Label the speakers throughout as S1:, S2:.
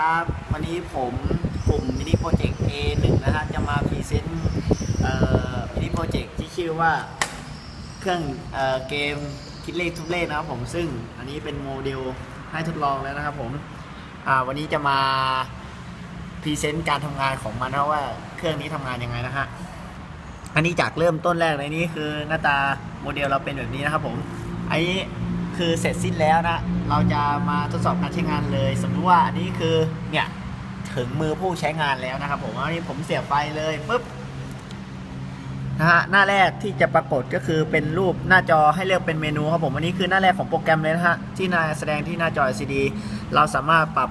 S1: ครับวันนี้ผมกลุ่มมินิโปรเจกต์ A1 นะฮะจะมาพรีเซนต์มินิโปรเจกต์ที่ชื่อว่าเครื่องเอเกมคิดเลขทุกเลขนะครับผมซึ่งอันนี้เป็นโมเดลให้ทดลองแล้วนะครับผมวันนี้จะมาพรีเซนต์การทำงานของมันนะว่าเครื่องนี้ทำงานยังไงนะฮะอันนี้จากเริ่มต้นแรกเลยนี่คือหน้าตาโมเดลเราเป็นแบบนี้นะครับผมอันนี้ คือเสร็จสิ้นแล้วนะ เราจะมาทดสอบการใช้งานเลย สมมติว่าอันนี้คือเนี่ยถึงมือผู้ใช้งานแล้วนะครับผมอันนี้ผมเสียบไฟเลยปุ๊บนะฮะหน้าแรกที่จะปรากฏก็คือเป็นรูปหน้าจอให้เลือกเป็นเมนูครับผมอันนี้คือหน้าแรกของโปรแกรมเลยนะฮะที่นายแสดงที่หน้าจอ LCD เราสามารถปรับ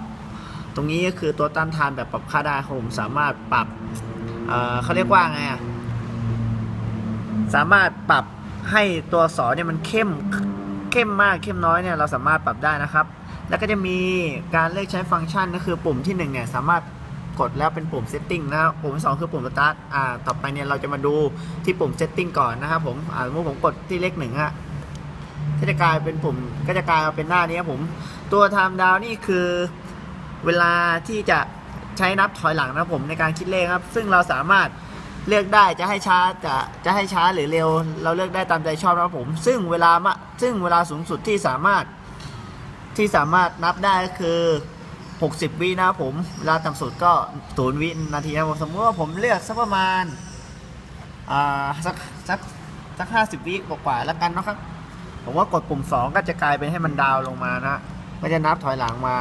S1: ตรงนี้ก็คือตัวต้านทานแบบปรับค่าได้ครับผมสามารถปรับเเขาเรียกว่าไงอะสามารถปรับให้ตัวสอเนี่ยมันเข้ม เข้มมากเข้มน้อยเนี่ยเราสามารถปรับได้นะครับ แล้วก็จะมีการเลือกใช้ฟังก์ชันก็คือปุ่มที่1เนี่ยสามารถกดแล้วเป็นปุ่ม setting นะครับปุ่มที่สองคือปุ่ม start อ่าต่อไปเนี่ยเราจะมาดูที่ปุ่ม setting ก่อนนะครับผมอ่าสมมติผมกดที่เลขหนึ่งฮะก็จะกลายเป็นปุ่มก็จะกลายมาเป็นหน้านี้ครับผมตัว time down นี่คือเวลาที่จะใช้นับถอยหลังนะครับผมในการคิดเลขครับ ซึ่งเราสามารถ เลือกได้จะให้ช้าจะจะให้ช้าหรือเร็ว เราเลือกได้ตามใจชอบนะครับผม ซึ่งเวลาซึ่งเวลาสูงสุดที่สามารถที่สามารถนับได้ก็คือ 60 วินะครับผมเวลาต่ำสุดก็ศูนย์วินาทีนะครับผมสมมติว่าผมเลือกสักประมาณอ่าสักสักสักห้าสิบวิกว่าๆแล้วกันนะครับผมว่ากดปุ่ม 2 ก็จะกลายเป็นให้มันดาวลงมานะก็จะนับถอยหลังมา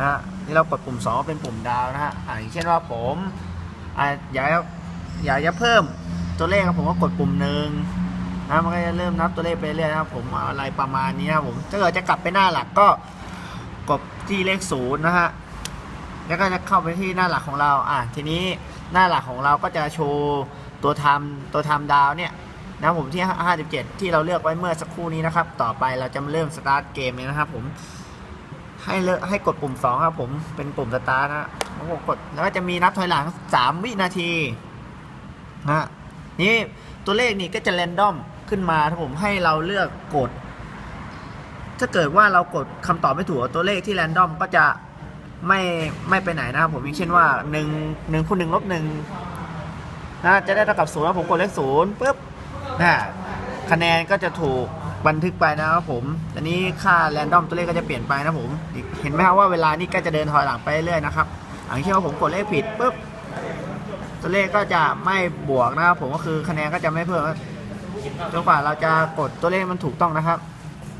S1: นะนี่เรากดปุ่ม 2 เป็นปุ่มดาวนะฮะอย่างเช่นว่าผมอ่าอยาก อยากจะเพิ่มตัวเลขครับผมก็กดปุ่มหนึ่งนะมันก็จะเริ่มนับตัวเลขไปเรื่อยนะครับผมอะไรประมาณนี้นะครับผมถ้าเกิดจะกลับไปหน้าหลักก็กดที่เลขศูนย์นะฮะแล้วก็จะเข้าไปที่หน้าหลักของเราอะทีนี้หน้าหลักของเราก็จะโชว์ตัวทำตัวทำดาวเนี่ยนะผมที่ 57 ที่เราเลือกไว้เมื่อสักครู่นี้นะครับ ต่อไปเราจะเริ่มสตาร์ทเกมเลยนะครับผมให้เลือกให้กดปุ่ม 2 ครับผมเป็นปุ่มสตาร์ทนะผมกดแล้วก็จะมีนับถอยหลัง 3 วินาที นะนี่ตัวเลขนี่ก็จะแรนดอมขึ้นมาถ้าผมให้เราเลือกกด ถ้าเกิดว่าเรากดคำตอบไม่ถูกตัวเลขที่แรนดอมก็จะไม่ไม่ไปไหนนะครับผมอย่างเช่นว่า1 1คูณ1ลบ1นะจะได้เท่ากับ0แล้วผมกดเลข0ปุ๊บนะคะแนนก็จะถูกบันทึกไปนะครับผมอันนี้ค่าแรนดอมตัวเลขก็จะเปลี่ยนไปนะผม เห็นไหมครับว่าเวลานี้ก็จะเดินถอยหลังไปเรื่อยนะครับอย่างเช่นว่าผมกดเลขผิดปุ๊บ ตัวเลขก็จะไม่บวกนะครับผมก็คือคะแนนก็จะไม่เพิ่มจนกว่าเราจะกดตัวเลขมันถูกต้องนะครับ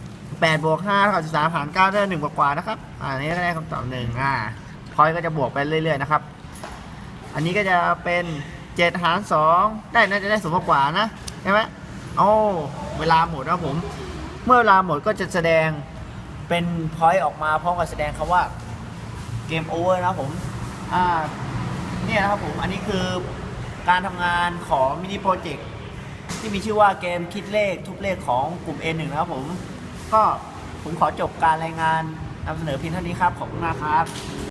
S1: 8บวก5เท่ากับ13หาร9ได้1กว่าๆนะครับอันนี้ก็ได้คำตอบหนึ่งอ่าพอยก็จะบวกไปเรื่อยๆนะครับ อันนี้ก็จะเป็น 7 หาร 2 ได้น่าจะได้สมกว่านะใช่ไหมโอ้เวลาหมดนะผม เมื่อเวลาหมดก็จะแสดงเป็นพอยต์ออกมาพร้อมกับแสดงคำว่าเกมโอเวอร์นะผมอ่า เนี่ยนะครับผม อันนี้คือการทำงานของมินิโปรเจกต์ที่มีชื่อว่าเกมคิดเลขทุบเลขของกลุ่ม A1 นะครับผม ก็ผมขอจบการรายงานนำเสนอเพียงเท่านี้ครับ ขอบคุณมากครับ